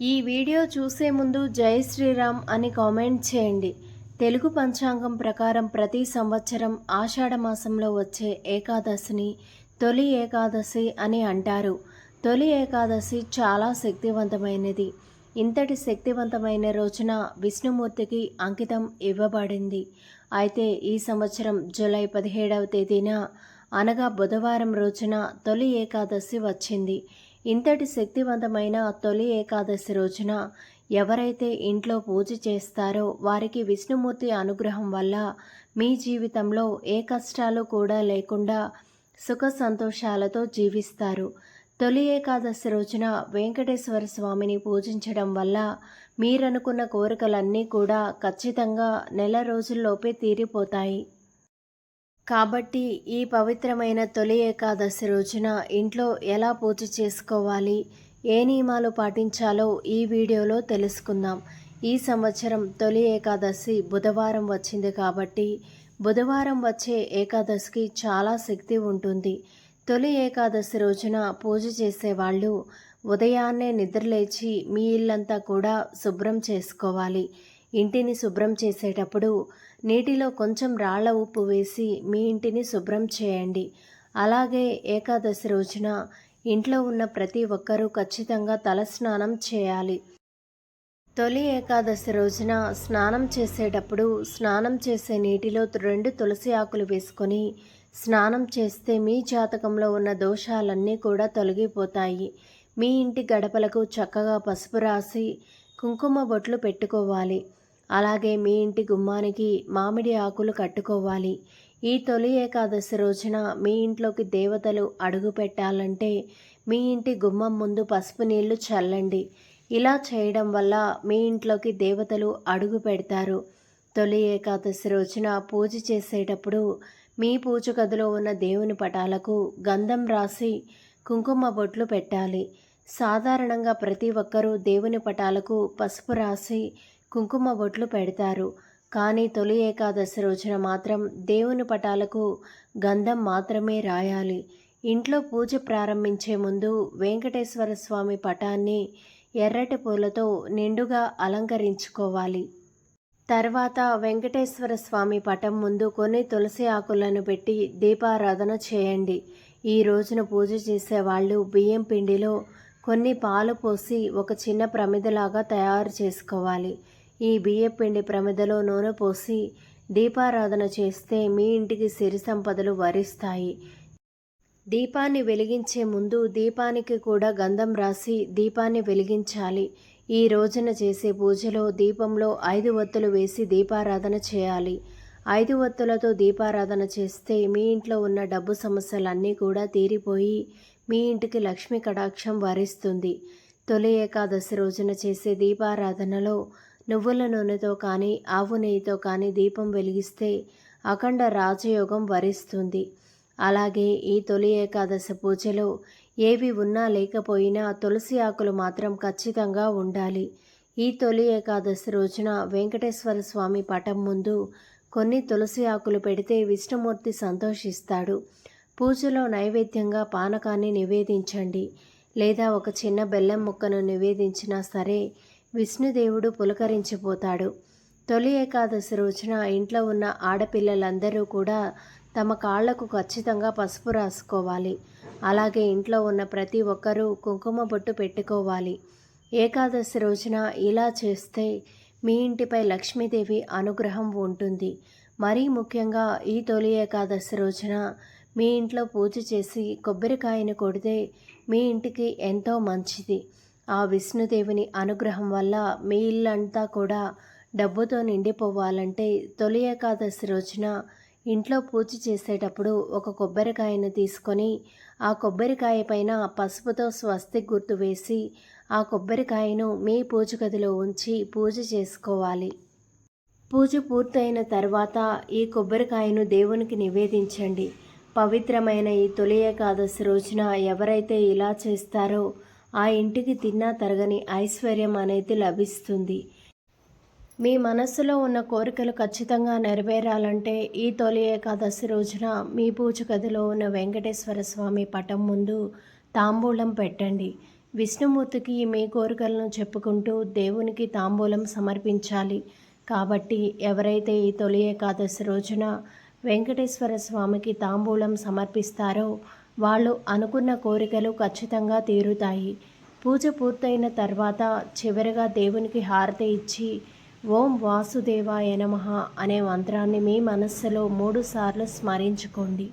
ఈ వీడియో చూసే ముందు జై శ్రీరామ్ అని కామెంట్ చేయండి. తెలుగు పంచాంగం ప్రకారం ప్రతి సంవత్సరం ఆషాఢ మాసంలో వచ్చే ఏకాదశిని తొలి ఏకాదశి అని అంటారు. తొలి ఏకాదశి చాలా శక్తివంతమైనది. ఇంతటి శక్తివంతమైన రోజున విష్ణుమూర్తికి అంకితం ఇవ్వబడింది. అయితే ఈ సంవత్సరం జూలై పదిహేడవ తేదీన అనగా బుధవారం రోజున తొలి ఏకాదశి వచ్చింది. ఇంతటి శక్తివంతమైన తొలి ఏకాదశి రోజున ఎవరైతే ఇంట్లో పూజ చేస్తారో వారికి విష్ణుమూర్తి అనుగ్రహం వల్ల మీ జీవితంలో ఏ కష్టాలు కూడా లేకుండా సుఖ సంతోషాలతో జీవిస్తారు. తొలి ఏకాదశి రోజున వెంకటేశ్వర స్వామిని పూజించడం వల్ల మీరనుకున్న కోరికలన్నీ కూడా ఖచ్చితంగా నెల రోజుల్లోపే తీరిపోతాయి. కాబట్టి ఈ పవిత్రమైన తొలి ఏకాదశి రోజున ఇంట్లో ఎలా పూజ చేసుకోవాలి ఏ నియమాలు పాటించాలో ఈ వీడియోలో తెలుసుకుందాం. ఈ సంవత్సరం తొలి ఏకాదశి బుధవారం వచ్చింది కాబట్టి బుధవారం వచ్చే ఏకాదశికి చాలా శక్తి ఉంటుంది. తొలి ఏకాదశి రోజున పూజ చేసేవాళ్ళు ఉదయాన్నే నిద్రలేచి మీ ఇల్లంతా కూడా శుభ్రం చేసుకోవాలి. ఇంటిని శుభ్రం చేసేటప్పుడు నీటిలో కొంచెం రాళ్ళ ఉప్పు వేసి మీ ఇంటిని శుభ్రం చేయండి. అలాగే ఏకాదశి రోజున ఇంట్లో ఉన్న ప్రతి ఒక్కరూ ఖచ్చితంగా తలస్నానం చేయాలి. తొలి ఏకాదశి రోజున స్నానం చేసేటప్పుడు స్నానం చేసే నీటిలో రెండు తులసి ఆకులు వేసుకొని స్నానం చేస్తే మీ జాతకంలో ఉన్న దోషాలన్నీ కూడా తొలగిపోతాయి. మీ ఇంటి గడపలకు చక్కగా పసుపు రాసి కుంకుమ బొట్లు పెట్టుకోవాలి. అలాగే మీ ఇంటి గుమ్మానికి మామిడి ఆకులు కట్టుకోవాలి. ఈ తొలి ఏకాదశి రోజున మీ ఇంట్లోకి దేవతలు అడుగు పెట్టాలంటే మీ ఇంటి గుమ్మం ముందు పసుపు నీళ్ళు చల్లండి. ఇలా చేయడం వల్ల మీ ఇంట్లోకి దేవతలు అడుగు పెడతారు. తొలి ఏకాదశి రోజున పూజ చేసేటప్పుడు మీ పూజ గదిలో ఉన్న దేవుని పటాలకు గంధం రాసి కుంకుమ బొట్లు పెట్టాలి. సాధారణంగా ప్రతి ఒక్కరూ దేవుని పటాలకు పసుపు రాసి కుంకుమ బొట్లు పెడతారు. కానీ తొలి ఏకాదశి రోజున మాత్రం దేవుని పటాలకు గంధం మాత్రమే రాయాలి. ఇంట్లో పూజ ప్రారంభించే ముందు వెంకటేశ్వర స్వామి పటాన్ని ఎర్రటి పూలతో నిండుగా అలంకరించుకోవాలి. తర్వాత వెంకటేశ్వర స్వామి పటం ముందు కొన్ని తులసి ఆకులను పెట్టి దీపారాధన చేయండి. ఈ రోజున పూజ చేసేవాళ్ళు బియ్యం పిండిలో కొన్ని పాలు పోసి ఒక చిన్న ప్రమిదలాగా తయారు చేసుకోవాలి. ఈ బియ్యపిండి ప్రమిదలో నూనె పోసి దీపారాధన చేస్తే మీ ఇంటికి సిరి సంపదలు వరిస్తాయి. దీపాన్ని వెలిగించే ముందు దీపానికి కూడా గంధం రాసి దీపాన్ని వెలిగించాలి. ఈ రోజున చేసే పూజలో దీపంలో ఐదు ఒత్తులు వేసి దీపారాధన చేయాలి. ఐదు ఒత్తులతో దీపారాధన చేస్తే మీ ఇంట్లో ఉన్న డబ్బు సమస్యలన్నీ కూడా తీరిపోయి మీ ఇంటికి లక్ష్మీ కటాక్షం వరిస్తుంది. తొలి ఏకాదశి రోజున చేసే దీపారాధనలో నువ్వుల నూనెతో కానీ ఆవు నెయ్యితో కానీ దీపం వెలిగిస్తే అఖండ రాజయోగం వరిస్తుంది. అలాగే ఈ తొలి ఏకాదశి పూజలో ఏవి ఉన్నా లేకపోయినా తులసి ఆకులు మాత్రం ఖచ్చితంగా ఉండాలి. ఈ తొలి ఏకాదశి రోజున వెంకటేశ్వర స్వామి పటం ముందు కొన్ని తులసి ఆకులు పెడితే విష్ణుమూర్తి సంతోషిస్తాడు. పూజలో నైవేద్యంగా పానకాన్ని నివేదించండి. లేదా ఒక చిన్న బెల్లం ముక్కను నివేదించినా సరే విష్ణుదేవుడు పులకరించిపోతాడు. తొలి ఏకాదశి రోజున ఇంట్లో ఉన్న ఆడపిల్లలందరూ కూడా తమ కాళ్ళకు ఖచ్చితంగా పసుపు రాసుకోవాలి. అలాగే ఇంట్లో ఉన్న ప్రతి ఒక్కరూ కుంకుమ బొట్టు పెట్టుకోవాలి. ఏకాదశి రోజున ఇలా చేస్తే మీ ఇంటిపై లక్ష్మీదేవి అనుగ్రహం ఉంటుంది. మరీ ముఖ్యంగా ఈ తొలి ఏకాదశి రోజున మీ ఇంట్లో పూజ చేసి కొబ్బరికాయను కొడితే మీ ఇంటికి ఎంతో మంచిది. ఆ విష్ణుదేవుని అనుగ్రహం వల్ల మీ ఇల్లంతా కూడా డబ్బుతో నిండిపోవాలంటే తొలి ఏకాదశి రోజున ఇంట్లో పూజ చేసేటప్పుడు ఒక కొబ్బరికాయను తీసుకొని ఆ కొబ్బరికాయ పైన పసుపుతో స్వస్తి గుర్తు వేసి ఆ కొబ్బరికాయను మీ పూజ గదిలో ఉంచి పూజ చేసుకోవాలి. పూజ పూర్తయిన తర్వాత ఈ కొబ్బరికాయను దేవునికి నివేదించండి. పవిత్రమైన ఈ తొలి ఏకాదశి రోజున ఎవరైతే ఇలా చేస్తారో ఆ ఇంటికి తిన్నా తరగని ఐశ్వర్యం అనేది లభిస్తుంది. మీ మనస్సులో ఉన్న కోరికలు ఖచ్చితంగా నెరవేరాలంటే ఈ తొలి ఏకాదశి రోజున మీ పూజ గదిలో ఉన్న వెంకటేశ్వర స్వామి పటం ముందు తాంబూలం పెట్టండి. విష్ణుమూర్తికి మీ కోరికలను చెప్పుకుంటూ దేవునికి తాంబూలం సమర్పించాలి. కాబట్టి ఎవరైతే ఈ తొలి ఏకాదశి రోజున వెంకటేశ్వర స్వామికి తాంబూలం సమర్పిస్తారో వాళ్ళు అనుకున్న కోరికలు ఖచ్చితంగా తీరుతాయి. పూజ పూర్తయిన తర్వాత చివరిగా దేవునికి హారతి ఇచ్చి ఓం వాసుదేవాయ నమః అనే మంత్రాన్ని మీ మనస్సులో మూడుసార్లు స్మరించుకోండి.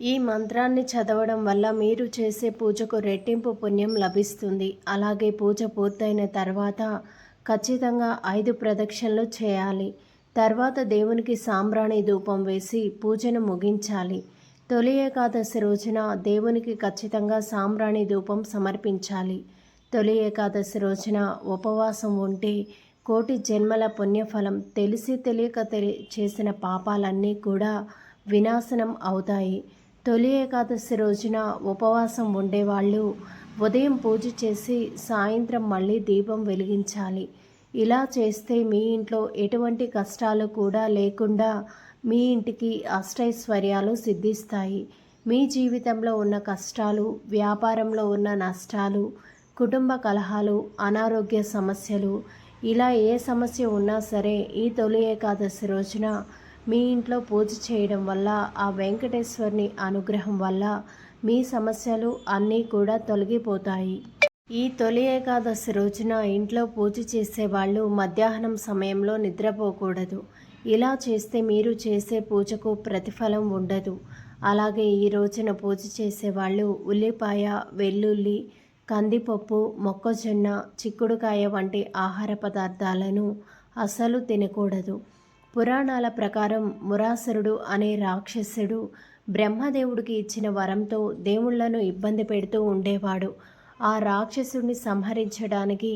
ఈ మంత్రాన్ని చదవడం వల్ల మీరు చేసే పూజకు రెట్టింపు పుణ్యం లభిస్తుంది. అలాగే పూజ పూర్తయిన తర్వాత ఖచ్చితంగా ఐదు ప్రదక్షిణలు చేయాలి. తర్వాత దేవునికి సాంబ్రాణి ధూపం వేసి పూజను ముగించాలి. తొలి ఏకాదశి రోజున దేవునికి ఖచ్చితంగా సాంబ్రాణి ధూపం సమర్పించాలి. తొలి ఏకాదశి రోజున ఉపవాసం ఉంటే కోటి జన్మల పుణ్యఫలం తెలిసి తెలియక తెలి చేసిన పాపాలన్నీ కూడా వినాశనం అవుతాయి. తొలి ఏకాదశి రోజున ఉపవాసం ఉండేవాళ్ళు ఉదయం పూజ చేసి సాయంత్రం మళ్ళీ దీపం వెలిగించాలి. ఇలా చేస్తే మీ ఇంట్లో ఎటువంటి కష్టాలు కూడా లేకుండా మీ ఇంటికి అష్టైశ్వర్యాలు సిద్ధిస్తాయి. మీ జీవితంలో ఉన్న కష్టాలు వ్యాపారంలో ఉన్న నష్టాలు కుటుంబ కలహాలు అనారోగ్య సమస్యలు ఇలా ఏ సమస్య ఉన్నా సరే ఈ తొలి ఏకాదశి రోజున మీ ఇంట్లో పూజ చేయడం వల్ల ఆ వెంకటేశ్వరుని అనుగ్రహం వల్ల మీ సమస్యలు అన్నీ కూడా తొలగిపోతాయి. ఈ తొలి ఏకాదశి రోజున ఇంట్లో పూజ చేసేవాళ్ళు మధ్యాహ్నం సమయంలో నిద్రపోకూడదు. ఇలా చేస్తే మీరు చేసే పూజకు ప్రతిఫలం ఉండదు. అలాగే ఈ రోజున పూజ చేసేవాళ్ళు ఉల్లిపాయ వెల్లుల్లి కందిపప్పు మొక్కజొన్న చిక్కుడుకాయ వంటి ఆహార పదార్థాలను అస్సలు తినకూడదు. పురాణాల ప్రకారం మురాసురుడు అనే రాక్షసుడు బ్రహ్మదేవుడికి ఇచ్చిన వరంతో దేవుళ్ళను ఇబ్బంది పెడుతూ ఉండేవాడు. ఆ రాక్షసుడిని సంహరించడానికి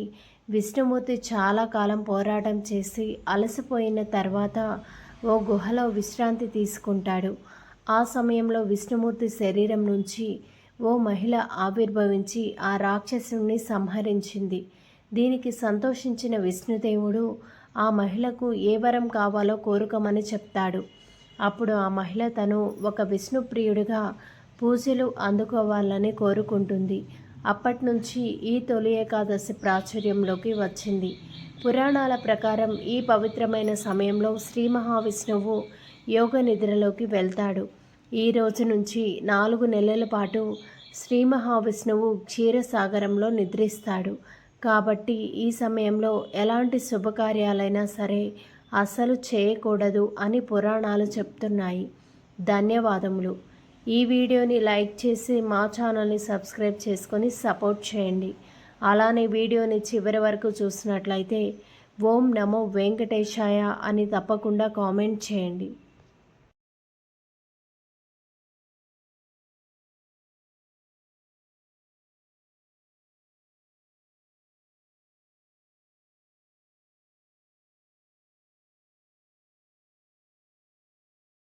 విష్ణుమూర్తి చాలా కాలం పోరాటం చేసి అలసిపోయిన తర్వాత ఓ గుహలో విశ్రాంతి తీసుకుంటాడు. ఆ సమయంలో విష్ణుమూర్తి శరీరం నుంచి ఓ మహిళ ఆవిర్భవించి ఆ రాక్షసుని సంహరించింది. దీనికి సంతోషించిన విష్ణుదేవుడు ఆ మహిళకు ఏ వరం కావాలో కోరుకోమని చెప్తాడు. అప్పుడు ఆ మహిళ తను ఒక విష్ణుప్రియుడిగా పూజలు అందుకోవాలని కోరుకుంటుంది. అప్పటి నుంచి ఈ తొలి ఏకాదశి ప్రాచుర్యంలోకి వచ్చింది. పురాణాల ప్రకారం ఈ పవిత్రమైన సమయంలో శ్రీ మహావిష్ణువు యోగ నిద్రలోకి వెళ్తాడు. ఈ రోజు నుంచి నాలుగు నెలల పాటు శ్రీ మహావిష్ణువు క్షీరసాగరంలో నిద్రిస్తాడు. కాబట్టి ఈ సమయంలో ఎలాంటి శుభకార్యాలైనా సరే అస్సలు చేయకూడదు అని పురాణాలు చెప్తున్నాయి. ధన్యవాదములు. ఈ వీడియోని లైక్ చేసి మా ఛానల్ని సబ్స్క్రైబ్ చేసుకొని సపోర్ట్ చేయండి. అలానే వీడియోని చివరి వరకు చూసినట్లయితే ఓం నమో వెంకటేశాయ అని తప్పకుండా కామెంట్ చేయండి.